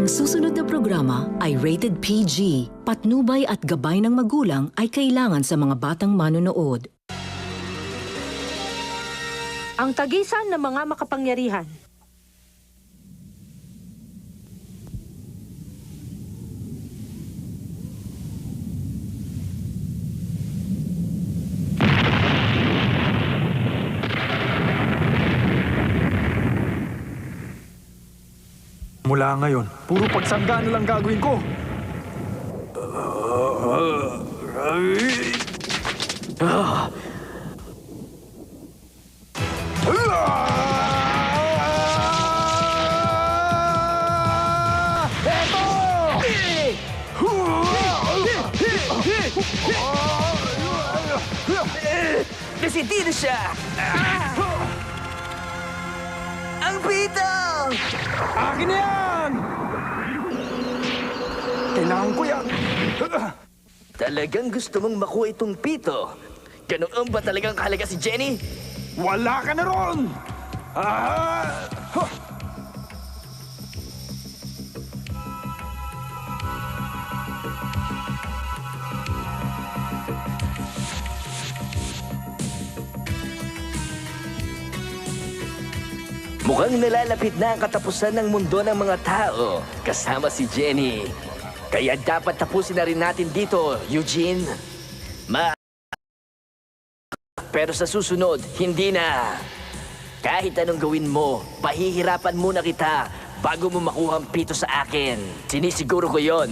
Ang susunod na programa ay rated PG. Patnubay at gabay ng magulang ay kailangan sa mga batang manonood. Ang tagisan ng mga makapangyarihan. Mula ngayon, puro pagsangga na lang gagawin ko. Desidido gusto mong makuha itong pito? Ganoon ba talagang kahalaga si Jenny? Wala ka na ron! Ah! Huh! Mukhang nalalapit na ang katapusan ng mundo ng mga tao kasama si Jenny. Kaya dapat tapusin na rin natin dito, Eugene. Ma... Pero sa susunod, hindi na. Kahit anong gawin mo, pahihirapan muna kita bago mo makuha ang pito sa akin. Sinisiguro ko yon.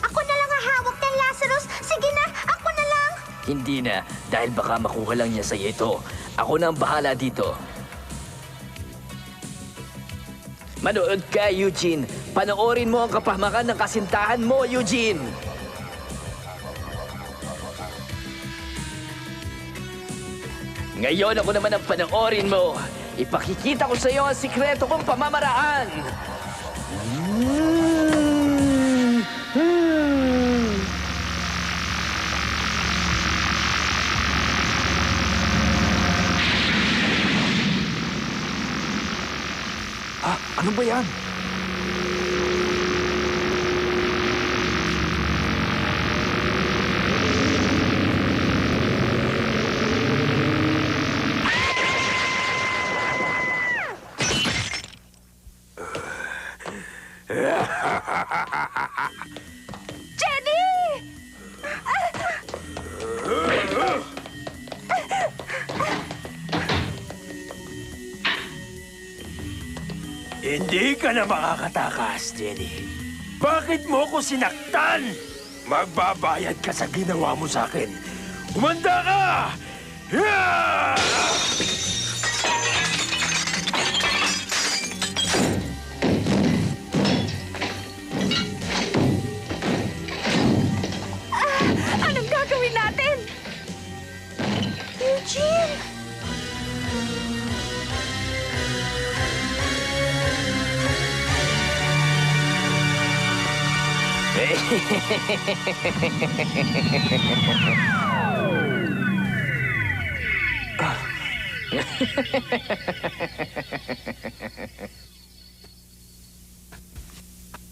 Ako na lang ang hawak ng Lazarus. Sige na, ako na lang. Hindi na, dahil baka makuha lang niya sa iyo ito. Ako na ang bahala dito. Manood ka, Eugene. Panoorin mo ang kapahamakan ng kasintahan mo, Eugene. Ngayon ako naman ang panoorin mo. Ipakikita ko sa iyo ang sikreto kong pamamaraan. Mm. Ano ba yan? Hindi ka na makakatakas, Jenny. Bakit mo ko sinaktan? Magbabayad ka sa ginawa mo sa akin. Humanda ka! Yeah!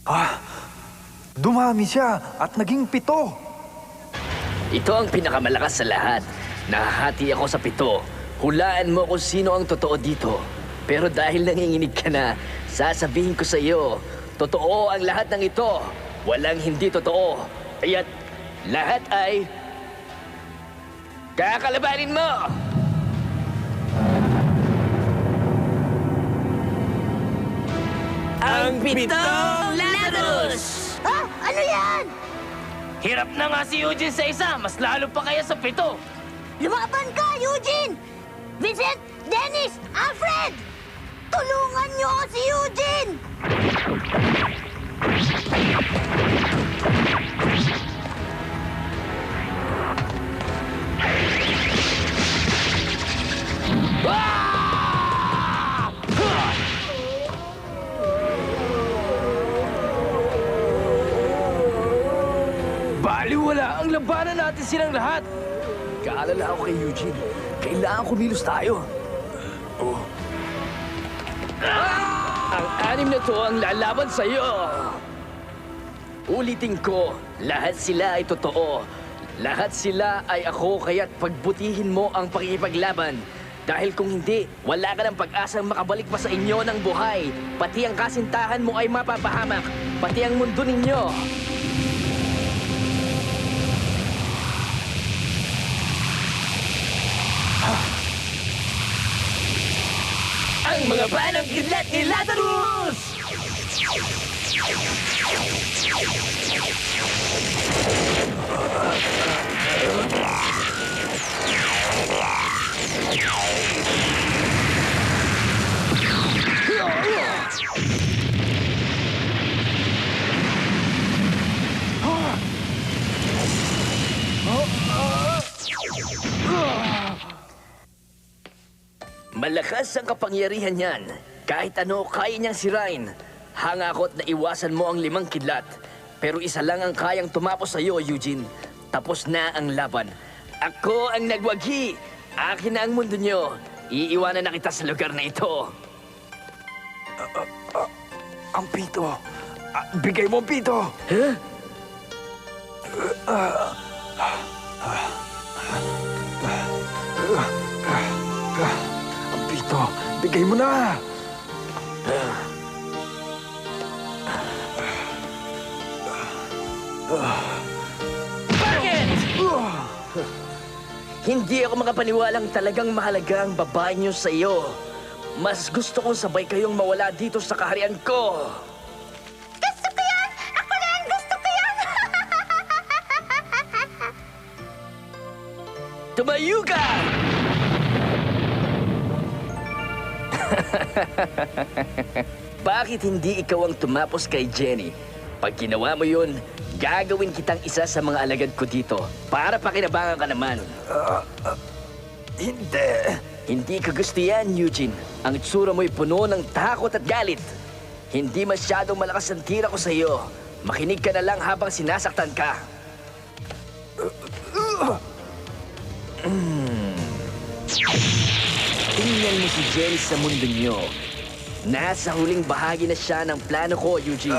Ah, dumami siya at naging pito. Ito ang pinakamalakas sa lahat. Nahahati ako sa pito. Hulaan mo kung sino ang totoo dito. Pero dahil nanginginig ka na, sasabihin ko sa iyo, totoo ang lahat ng ito. Walang hindi totoo. Kaya't lahat ay... Kakalabanin mo! Ang pitong Lazarus! Ha? Ano yan? Hirap na nga si Eugene sa isa, mas lalo pa kaya sa pito. Lumaban ka, Eugene! Vincent! Dennis! Alfred! Tulungan niyo si Eugene! Baliwala ang labanan natin silang lahat. Kaalala ako kay Eugene. Kailangan kumilos tayo. Oh. Ang Anim na to ang lalaban sa'yo. Ulitin ko, lahat sila ay totoo. Lahat sila ay ako kaya't pagbutihin mo ang pakikipaglaban. Dahil kung hindi, wala ka ng pag-asang makabalik pa sa inyo ng buhay. Pati ang kasintahan mo ay mapapahamak. Pati ang mundo ninyo. Ang mga banang kidlat ni Lazarus! Malakas ang kapangyarihan niyan. Kahit ano, kaya niyang sirain. Hangakot na iwasan mo ang limang kidlat. Pero isa lang ang kayang tumapos sa iyo, Eugene. Tapos na ang laban. Ako ang nagwagi. Akin na ang mundo niyo. Iiwanan na kita sa lugar na ito. Ang pito. Ah, bigay mo ang pito. Huh? Ang pito. Bigay mo na. Bakit? Hindi ako makapaniwalang talagang mahalaga ang babae niyo sa iyo. Mas gusto kong sabay kayong mawala dito sa kaharian ko. Gusto ko yan! Ako rin! Gusto ko yan! Tumayo ka! Bakit hindi ikaw ang tumapos kay Jenny? Pag ginawa mo yun, gagawin kitang isa sa mga alagad ko dito para pakinabangan ka naman. Hindi. Hindi ka gusto yan, Eugene. Ang itsura mo'y puno ng takot at galit. Hindi masyadong malakas ang tira ko sa iyo. Makinig ka na lang habang sinasaktan ka. Mm. Tingnan mo si Jenny sa mundo niyo. Nasa huling bahagi na siya ng plano ko, Eugene.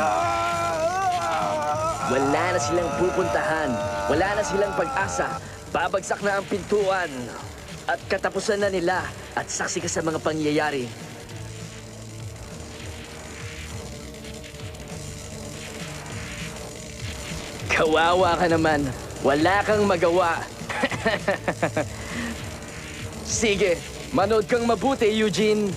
Wala na silang pupuntahan. Wala na silang pag-asa. Babagsak na ang pintuan. At katapusan na nila. At saksi ka sa mga pangyayari. Kawawa ka naman. Wala kang magawa. Sige, manood kang mabuti, Eugene.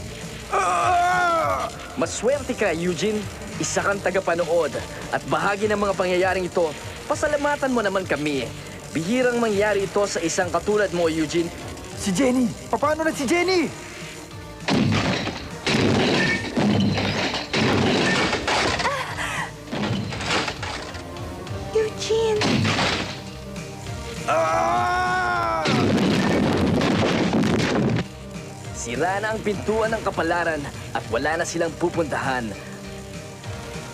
Maswerte ka, Eugene. Isa kang tagapanood at bahagi ng mga pangyayaring ito, pasalamatan mo naman kami. Bihirang mangyari ito sa isang katulad mo, Eugene. Si Jenny. Paano na si Jenny? Sira na ang pintuan ng kapalaran at wala na silang pupuntahan.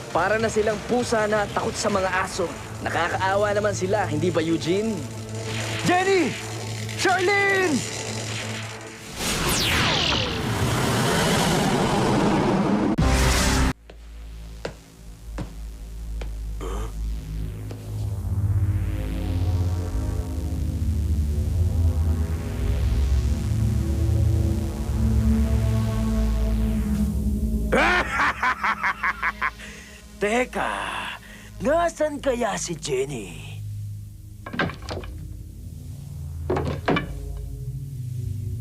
Para na silang pusa na takot sa mga aso. Nakakaawa naman sila, hindi ba, Eugene? Jenny! Charlene! Teka, nasan kaya si Jenny?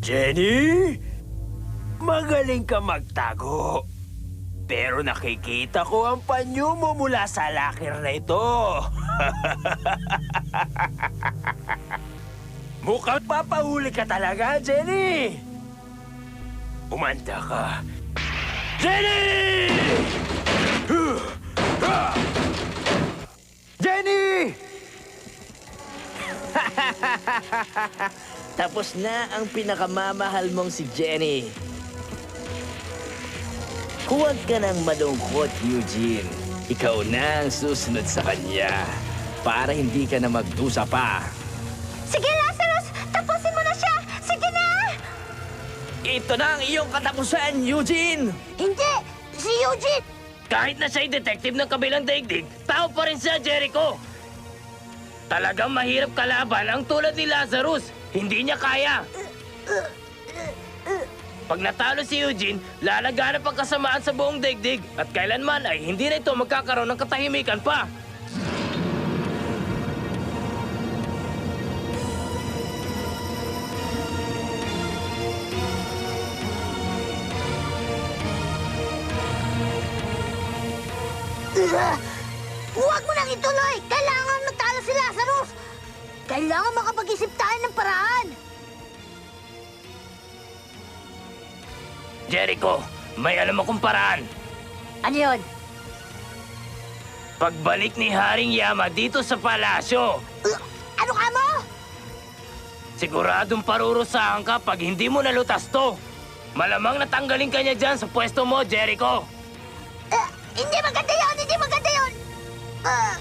Jenny? Magaling ka magtago. Pero nakikita ko ang panyo mo mula sa lakir na ito. Mukhang papahuli ka talaga, Jenny! Umanda ka. Jenny! Jenny! Tapos na ang pinakamamahal mong si Jenny. Huwag ka nang malungkot, Eugene. Ikaw na ang susunod sa kanya. Para hindi ka na magdusa pa. Sige, Lazarus! Tapusin mo na siya! Sige na! Ito na ang iyong katapusan, Eugene! Hindi! si Eugene! Kahit na siya'y detective ng kabilang daigdig, tao pa rin siya, Jericho! Talagang mahirap kalaban ang tulad ni Lazarus. Hindi niya kaya. Pag natalo si Eugene, lalaganap ang kasamaan sa buong daigdig at kailanman ay hindi na ito magkakaroon ng katahimikan pa. Kailangan makapag-isip tayo ng paraan! Jericho, may alam akong paraan. Ano yun? Pagbalik ni Haring Yama dito sa palasyo, Ugh! Ano ka mo? siguradong parurusahan ka pag hindi mo nalutas to. Malamang natanggalin ka niya dyan sa pwesto mo, Jericho. Uh, hindi maganda yun! Hindi maganda yun! Uh,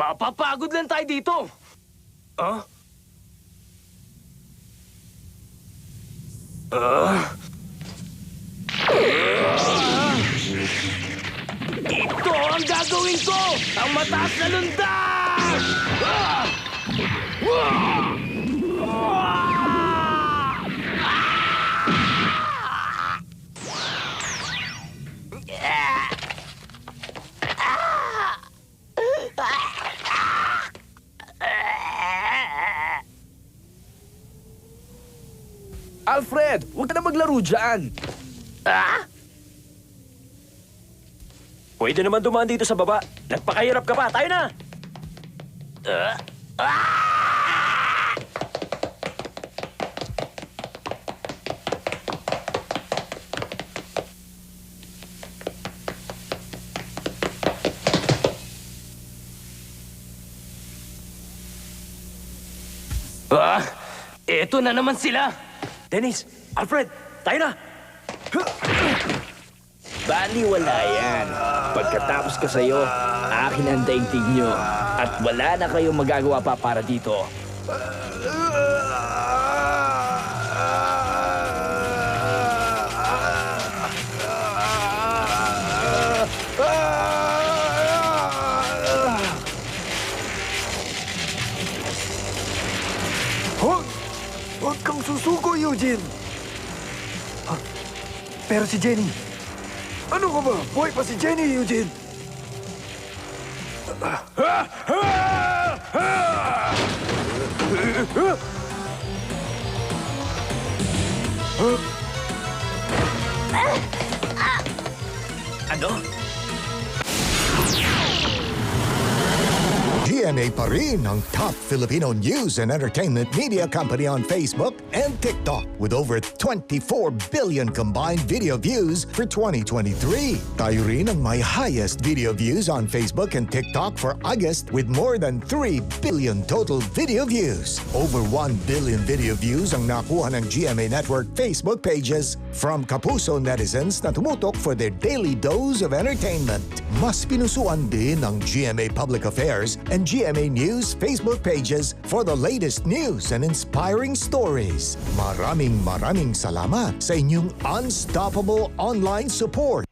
Mapapagod lang tayo dito. Ah? Ah? Ito ang gagawin ko! Ang mataas na lundas! Ah! Ah! Alfred, huwag ka na maglaro dyan. Ah? Pwede naman dumaan dito sa baba. Nagpakahirap ka pa. Tayo na! Ah? Eto na naman sila! Dennis, Alfred, tayo na! Baliwala yan. Pagkatapos ko sa'yo, akin ang daigdig nyo. At wala na kayong magagawa pa para dito. Eugene! Ah, pero si Jenny... Ano ka ba? Buhay pa si Jenny, Eugene! Ano? GMA pa rin ang top Filipino news and entertainment media company on Facebook and TikTok with over 24 billion combined video views for 2023. Tayo rin ang may highest video views on Facebook and TikTok for August with more than 3 billion total video views. Over 1 billion video views ang nakuha ng GMA Network Facebook pages from Kapuso netizens na tumutok for their daily dose of entertainment. Mas pinusuan din ng GMA Public Affairs and GMA News Facebook pages for the latest news and inspiring stories. Maraming maraming salamat sa inyong unstoppable online support.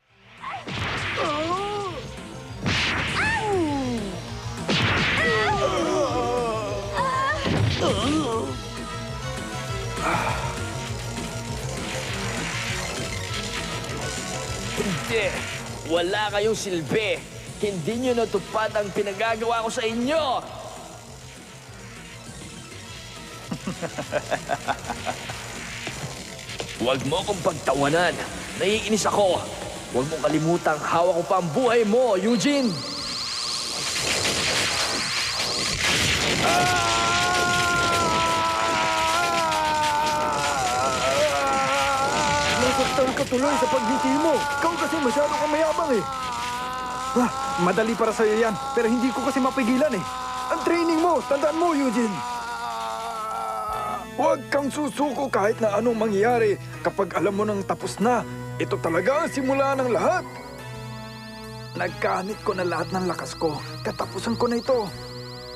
Wala kayong silbi. Hindi nyo natupad ang pinagagawa ko sa inyo. Huwag mo akong pagtawanan. Naiinis ako. Huwag mong kalimutang hawak ko pa ang buhay mo, Eugene. Nasaktan ka tuloy sa pagbiti mo. Ikaw kasi masyado kang mayabang eh. Ah, madali para sa'yo yan, pero hindi ko kasi mapigilan eh. Ang training mo, tandaan mo, Eugene. Huwag kang susuko kahit na anong mangyayari kapag alam mo nang tapos na. Ito talaga ang simula ng lahat. Nagkamit ko na lahat ng lakas ko. Katapusan ko na ito.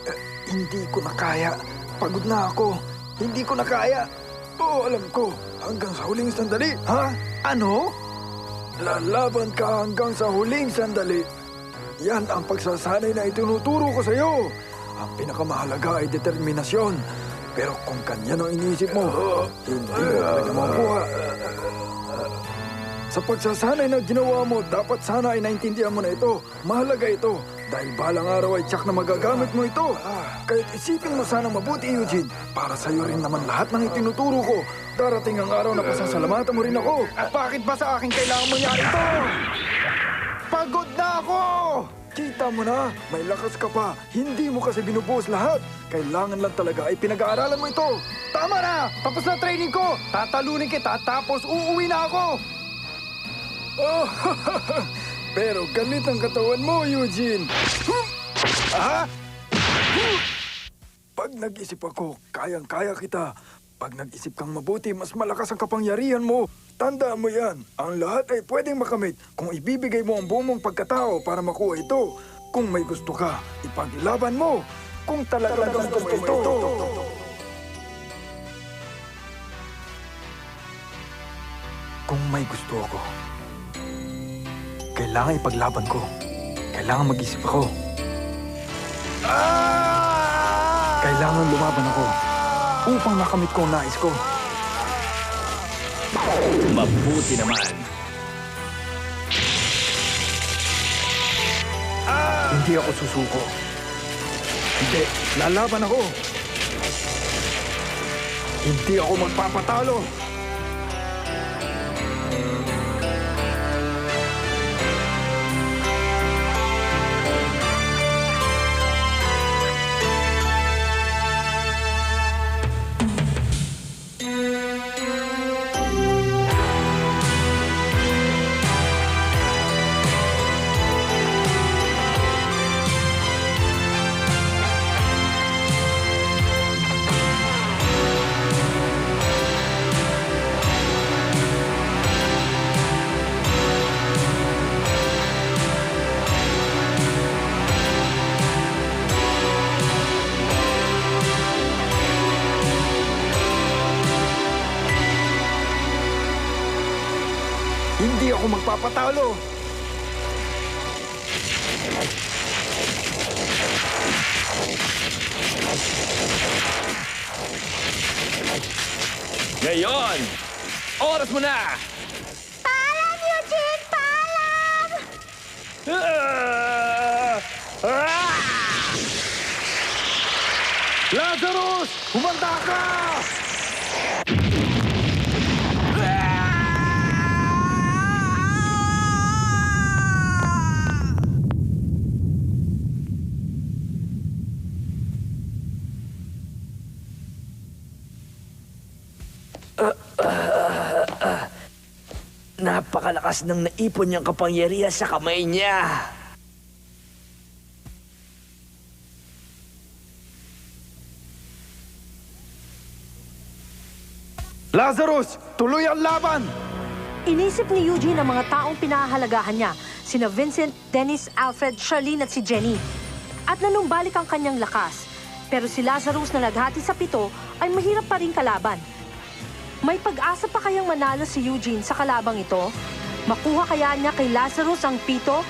Eh, hindi ko na kaya. Pagod na ako. Hindi ko na kaya. Oo, alam ko. Hanggang sa huling sandali. Ha? Ano? Lalaban ka hanggang sa huling sandali. Yan ang pagsasanay na itinuturo ko sa iyo. Ang pinakamahalaga ay determinasyon. Pero kung kanyan ang iniisip mo, hindi mo talaga makuha. Sa pagsasanay na ginawa mo, dapat sana ay naintindihan mo na ito. Mahalaga ito. Dahil balang araw ay tsak na magagamit mo ito. Kahit isipin mo sana mabuti, Eugene. Para sa'yo rin naman lahat ng itinuturo ko. Darating ang araw na pasasalamatan mo rin ako. At bakit ba sa akin kailangan mangyari ito? Pagod na ako! Kita mo na, may lakas ka pa. Hindi mo kasi binubuhos lahat. Kailangan lang talaga ay pinag-aaralan mo ito. Tama na! Tapos na training ko! Tatalunin kita tapos uuwi na ako! Oh, pero galit ang katawan mo, Eugene. Ha? Pag nag-isip ako, kayang-kaya kita. Pag nag-isip kang mabuti, mas malakas ang kapangyarihan mo. Tandaan mo yan. Ang lahat ay pwedeng makamit kung ibibigay mo ang buong pagkatao para makuha ito. Kung may gusto ka, ipaglaban mo. Kung talagang gusto mo ito. Kung may gusto ako, kailangan ipaglaban ko. Kailangan mag-isip ako. Kailangan lumaban ako upang makamit ko ang nais ko. Mabuti naman. Hindi ako susuko. Hindi, lalaban ako. Hindi ako magpapatalo. Magpapatalo. Ngayon, oras mo na! Paalam, Eugene! Paalam! Ah! Ah! Lazarus! Humanda ka! Napakalakas ng naipon niyang kapangyarihan sa kamay niya. Lazarus! Tuloy ang laban! Inisip ni Eugene ang mga taong pinahahalagahan niya, sina Vincent, Dennis, Alfred, Charlene at si Jenny. At nanumbalik ang kanyang lakas. Pero si Lazarus na naghati sa pito ay mahirap pa rin kalaban. May pag-asa pa kayang manalo si Eugene sa kalabang ito? Makuha kaya niya kay Lazarus ang pito